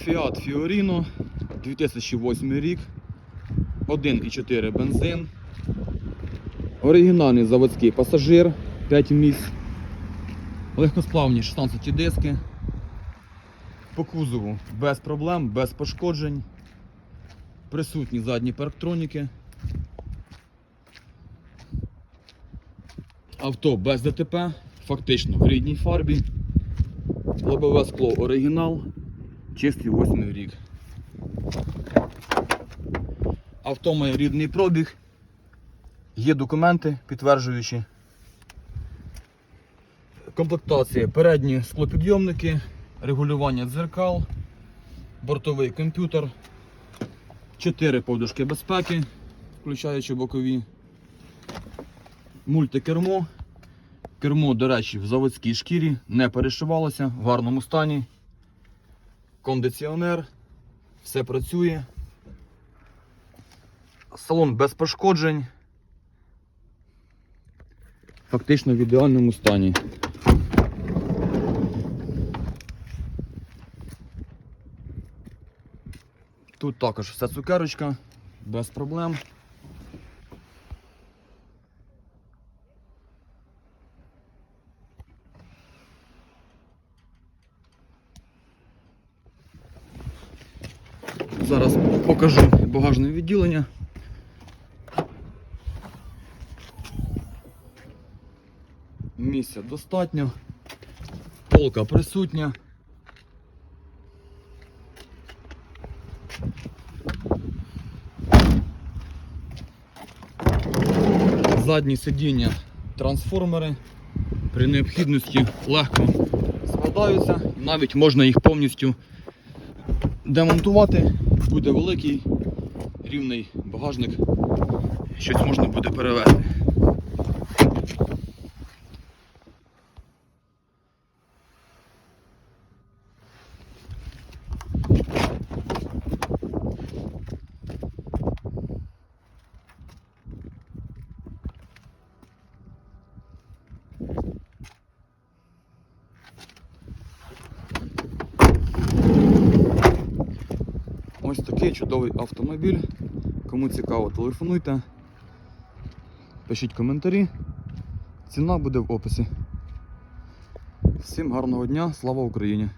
Fiat Fiorino 2008 рік. 1,4 бензин. Оригінальний заводський пасажир 5 місць. Легкосплавні 16 диски. По кузову без проблем, без пошкоджень. Присутні задні парктроніки. Авто без ДТП, фактично в рідній фарбі. Лобове скло оригінал, чистий 8 рік. Авто має рідний пробіг. Є документи підтверджуючі. Комплектація передні склопідйомники, регулювання дзеркал, бортовий комп'ютер, 4 подушки безпеки, включаючи бокові, мультикермо. Кермо, до речі, в заводській шкірі, не перешивалося, в гарному стані. Кондиціонер, все працює. Салон без пошкоджень. Фактично в ідеальному стані. Тут також все цукерочка, без проблем. Зараз покажу багажне відділення. Місця достатньо. Полка присутня. Задні сидіння трансформери при необхідності легко складаються, навіть можна їх повністю демонтувати. Буде великий рівний багажник, щось можна буде перевезти. Ось такий чудовий автомобіль. Кому цікаво, телефонуйте, пишіть коментарі. Ціна буде в описі. Всім гарного дня, слава Україні!